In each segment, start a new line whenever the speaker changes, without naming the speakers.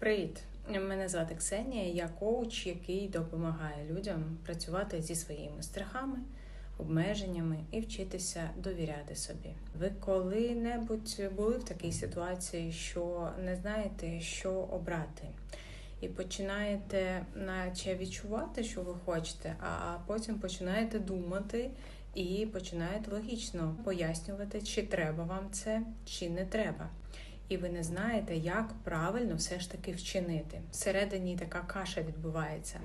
Привіт! Мене звати Ксенія. Я коуч, який допомагає людям працювати зі своїми страхами, обмеженнями і вчитися довіряти собі. Ви коли-небудь були в такій ситуації, що не знаєте, що обрати, і починаєте, наче відчувати, що ви хочете, а потім починаєте думати. І починаєте логічно пояснювати, чи треба вам це, чи не треба і ви не знаєте, як правильно все ж таки вчинити. Всередині така каша відбувається.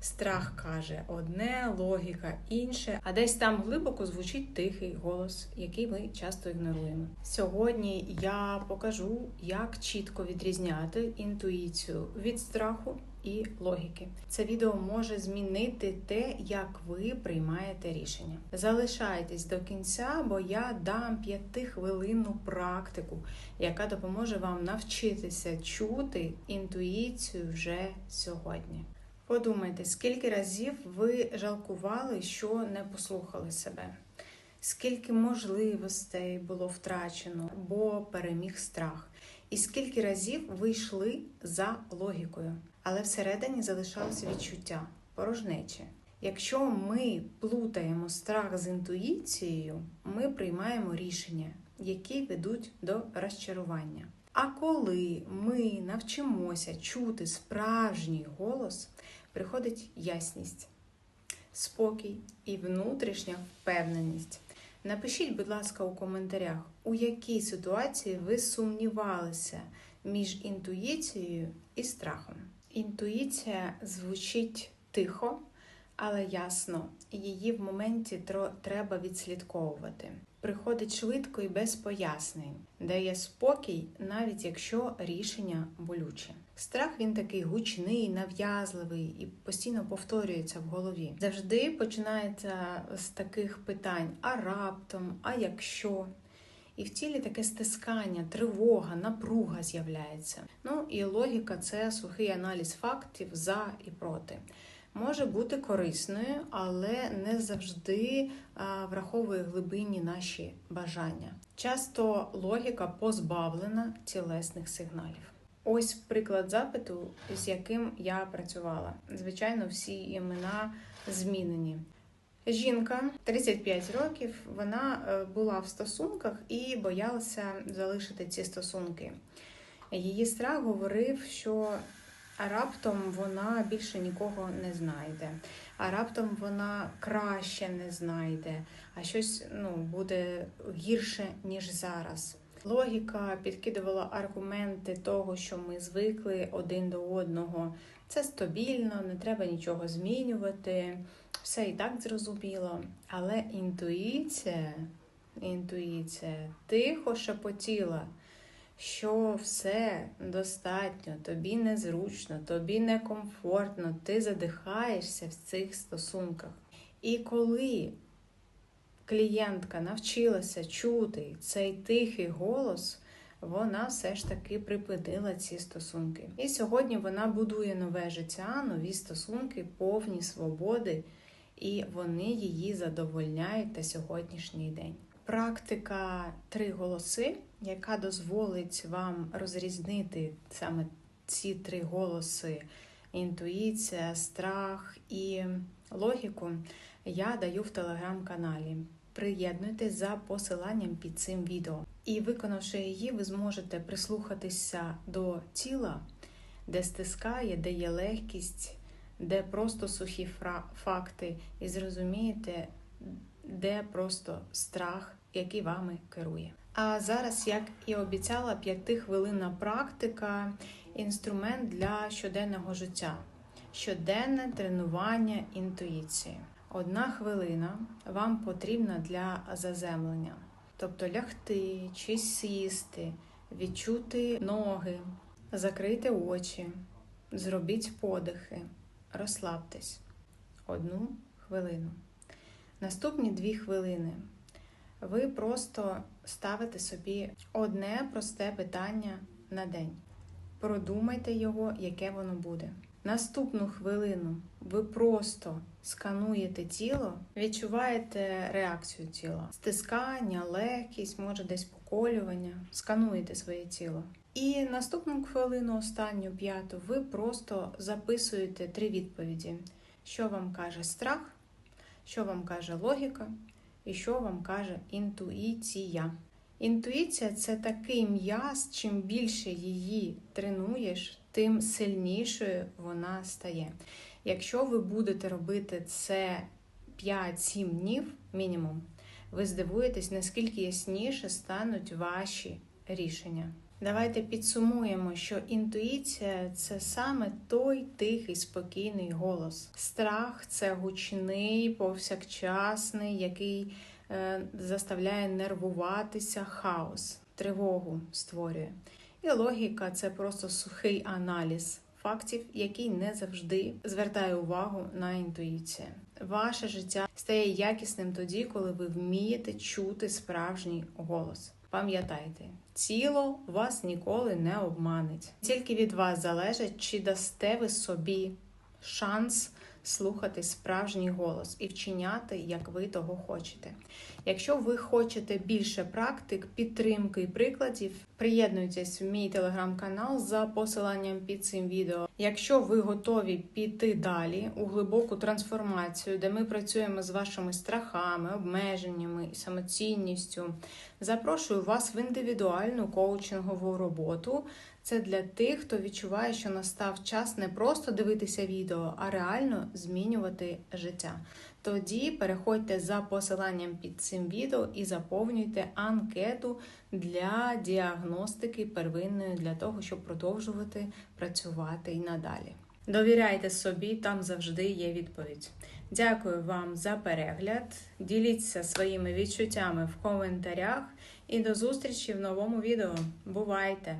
Страх каже одне, логіка інше, а десь там глибоко звучить тихий голос, який ми часто ігноруємо. Сьогодні я покажу, як чітко відрізняти інтуїцію від страху і логіки. Це відео може змінити те, як ви приймаєте рішення. Залишайтесь до кінця, бо я дам п'ятихвилинну практику, яка допоможе вам навчитися чути інтуїцію вже сьогодні. Подумайте, скільки разів ви жалкували, що не послухали себе, скільки можливостей було втрачено, бо переміг страх, і скільки разів ви йшли за логікою, але всередині залишалося відчуття порожнечі. Якщо ми плутаємо страх з інтуїцією, ми приймаємо рішення, які ведуть до розчарування. А коли ми навчимося чути справжній голос, приходить ясність, спокій і внутрішня впевненість. Напишіть, будь ласка, у коментарях, у якій ситуації ви сумнівалися між інтуїцією і страхом. Інтуїція звучить тихо, але ясно, її в моменті треба відслідковувати приходить швидко і без пояснень, дає спокій, навіть якщо рішення болюче. Страх він такий гучний, нав'язливий і постійно повторюється в голові. Завжди починається з таких питань: а раптом, а якщо. І в тілі таке стискання, тривога, напруга з'являється. Ну і логіка це сухий аналіз фактів за і проти може бути корисною, але не завжди враховує глибинні наші бажання. Часто логіка позбавлена тілесних сигналів. Ось приклад запиту, з яким я працювала. Звичайно, всі імена змінені. Жінка 35 років, вона е, була в стосунках і боялася залишити ці стосунки. Її страх говорив, що раптом вона більше нікого не знайде, а раптом вона краще не знайде, а щось ну, буде гірше, ніж зараз. Логіка підкидувала аргументи того, що ми звикли один до одного. Це стабільно, не треба нічого змінювати, все і так зрозуміло. Але інтуїція, інтуїція тихо шепотіла що все достатньо, тобі незручно, тобі некомфортно, ти задихаєшся в цих стосунках. І коли клієнтка навчилася чути цей тихий голос, вона все ж таки припинила ці стосунки. І сьогодні вона будує нове життя, нові стосунки, повні свободи, і вони її задовольняють на сьогоднішній день. Практика три голоси яка дозволить вам розрізнити саме ці три голоси: інтуїція, страх і логіку, я даю в телеграм-каналі. Приєднуйтесь за посиланням під цим відео. І виконавши її, ви зможете прислухатися до тіла, де стискає, де є легкість, де просто сухі факти, і зрозумієте, де просто страх, який вами керує. А зараз, як і обіцяла, п'ятихвилинна практика інструмент для щоденного життя, щоденне тренування інтуїції. Одна хвилина вам потрібна для заземлення, тобто лягти чи сісти, відчути ноги, закрити очі, зробіть подихи, розслабтесь одну хвилину. Наступні дві хвилини ви просто ставите собі одне просте питання на день. Продумайте його, яке воно буде. Наступну хвилину ви просто скануєте тіло, відчуваєте реакцію тіла, стискання, легкість, може десь поколювання. Скануєте своє тіло. І наступну хвилину, останню п'яту, ви просто записуєте три відповіді: що вам каже страх, що вам каже логіка, і що вам каже інтуїція. Інтуїція це такий м'яз, чим більше її тренуєш, тим сильнішою вона стає. Якщо ви будете робити це 5-7 днів мінімум, ви здивуєтесь, наскільки ясніше стануть ваші рішення. Давайте підсумуємо, що інтуїція це саме той тихий, спокійний голос. Страх це гучний, повсякчасний, який е, заставляє нервуватися, хаос, тривогу створює. І логіка це просто сухий аналіз фактів, який не завжди звертає увагу на інтуїцію. Ваше життя стає якісним тоді, коли ви вмієте чути справжній голос. Пам'ятайте, тіло вас ніколи не обманить. Тільки від вас залежить, чи дасте ви собі шанс слухати справжній голос і вчиняти, як ви того хочете. Якщо ви хочете більше практик, підтримки і прикладів, приєднуйтесь в мій телеграм-канал за посиланням під цим відео. Якщо ви готові піти далі у глибоку трансформацію, де ми працюємо з вашими страхами, обмеженнями і самоцінністю, запрошую вас в індивідуальну коучингову роботу. Це для тих, хто відчуває, що настав час не просто дивитися відео, а реально змінювати життя. Тоді переходьте за посиланням під цим відео і заповнюйте анкету для діагностики первинної для того, щоб продовжувати працювати і надалі. Довіряйте собі, там завжди є відповідь. Дякую вам за перегляд. Діліться своїми відчуттями в коментарях і до зустрічі в новому відео. Бувайте!